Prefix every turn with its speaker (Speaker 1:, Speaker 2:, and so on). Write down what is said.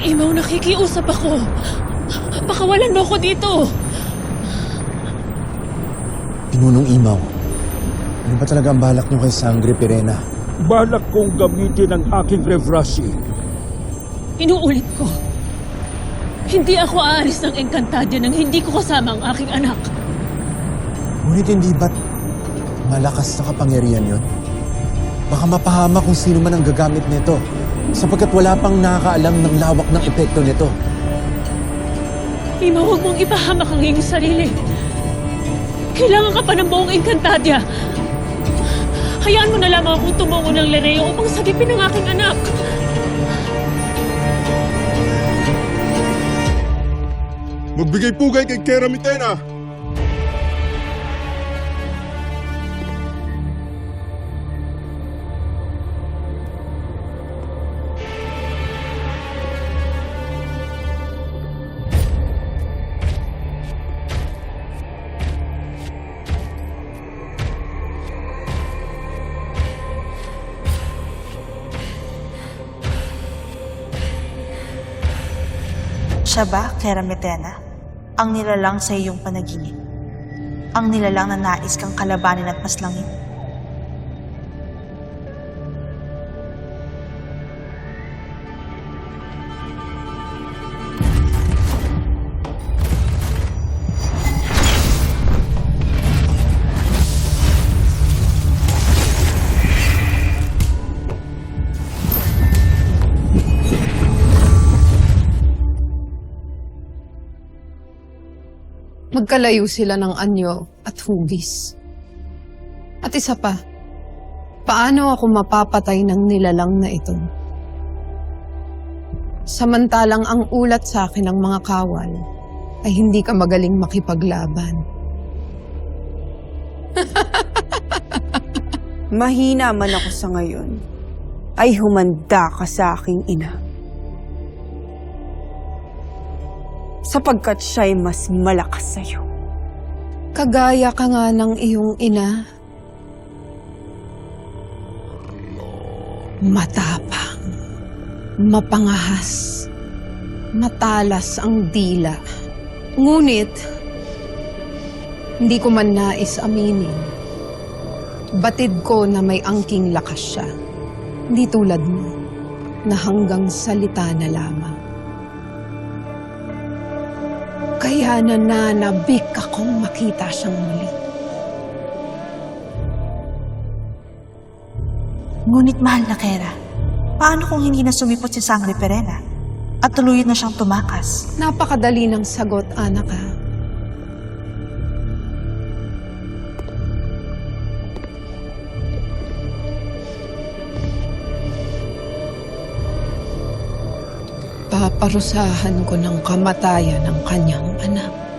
Speaker 1: Imaw, nakikiusap ako. Pakawalan mo ako dito.
Speaker 2: Pinunong Imaw. Ano ba talaga ang balak niyo kay Sangre Pirena?
Speaker 3: Balak kong gamitin ang aking revrasi.
Speaker 1: Inuulit ko. Hindi ako aalis ng Encantadia nang hindi ko kasama ang aking anak.
Speaker 2: Ngunit hindi ba't malakas na kapangyarihan yon? Baka mapahama kung sino man ang gagamit nito sapagkat wala pang nakakaalam ng lawak ng epekto nito.
Speaker 1: Imaw, huwag mong ipahamak ang iyong sarili. Kailangan ka pa ng buong Encantadia. Hayaan mo na lamang akong tumungo ng Lereo upang sagipin ang aking anak.
Speaker 4: Magbigay pugay kay Kera Mitena!
Speaker 5: Siya ba, Kera Metena? Ang nilalang sa iyong panaginip? Ang nilalang na nais kang kalabanin at maslangin?
Speaker 6: Magkalayo sila ng anyo at hugis. At isa pa, paano ako mapapatay ng nilalang na ito? Samantalang ang ulat sa akin ng mga kawal ay hindi ka magaling makipaglaban.
Speaker 7: Mahina man ako sa ngayon, ay humanda ka sa aking ina. Sapagkat siya'y mas malakas sa'yo.
Speaker 6: Kagaya ka nga ng iyong ina. Matapang, mapangahas, matalas ang dila. Ngunit, hindi ko man nais aminin. Batid ko na may angking lakas siya. Hindi tulad mo, na hanggang salita na lamang. Kaya nananabik akong makita siyang muli.
Speaker 5: Ngunit mahal na Kera, paano kung hindi na sumipot si Sangre Perena at tuluyan na siyang tumakas?
Speaker 6: Napakadali ng sagot, anak ha. Paparusahan ko ng kamatayan ng kanyang anak.